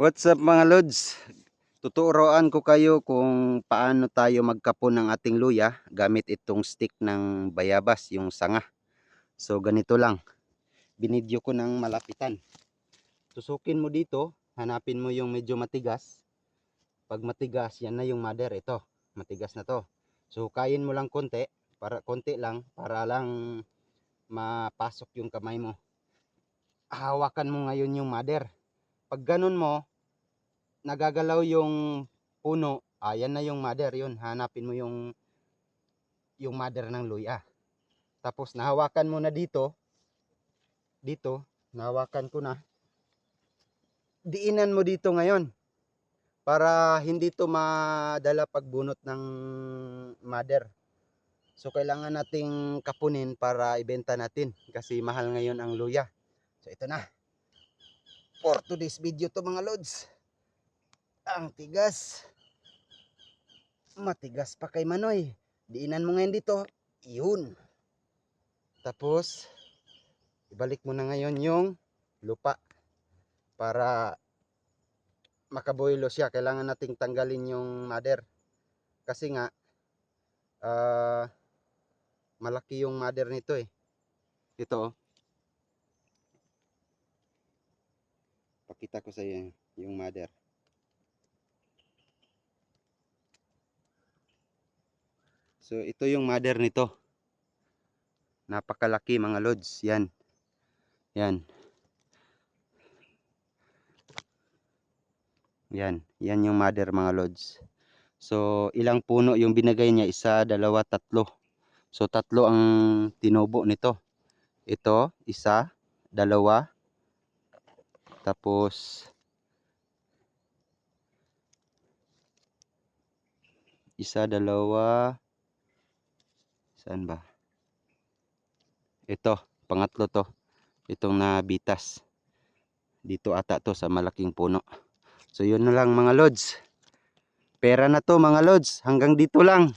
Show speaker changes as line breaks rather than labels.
What's up mga lods? Tuturuan ko kayo kung paano tayo magkapon ng ating luya gamit itong stick ng bayabas, yung sanga. So ganito lang. Binidyo ko ng malapitan. Tusukin mo dito, hanapin mo yung medyo matigas. Pag matigas, yan na yung mother. Ito, matigas na to. So kayin mo lang konti, para konti lang para lang mapasok yung kamay mo. Hawakan mo ngayon yung mother. Pag ganun mo, nagagalaw yung puno, ayan na yung mother yun. Hanapin mo yung yung mother ng luya. Tapos nahawakan mo na dito. Dito, nahawakan ko na. Diinan mo dito ngayon. Para hindi to madala pagbunot ng mother. So kailangan nating kapunin para ibenta natin kasi mahal ngayon ang luya. So ito na. For today's video to mga lods. Ang tigas. Matigas pa kay Manoy. Diinan mo ngayon dito. Yun. Tapos, ibalik mo na ngayon yung lupa. Para makaboilo siya. Kailangan nating tanggalin yung mother. Kasi nga, ah, malaki yung mother nito eh. Ito oh. Pakita ko sa iyo yung mother. So ito yung mother nito. Napakalaki mga lods. Yan. Yan. Yan. Yan yung mother mga lods. So ilang puno yung binigay niya? Isa, dalawa, tatlo. So tatlo ang tinubo nito. Ito, isa, dalawa, tapos isa, dalawa, saan ba? Ito, pangatlo to. Itong nabitas. Dito ata to sa malaking puno. So yun na lang mga lods. Pera na to mga lods. Hanggang dito lang.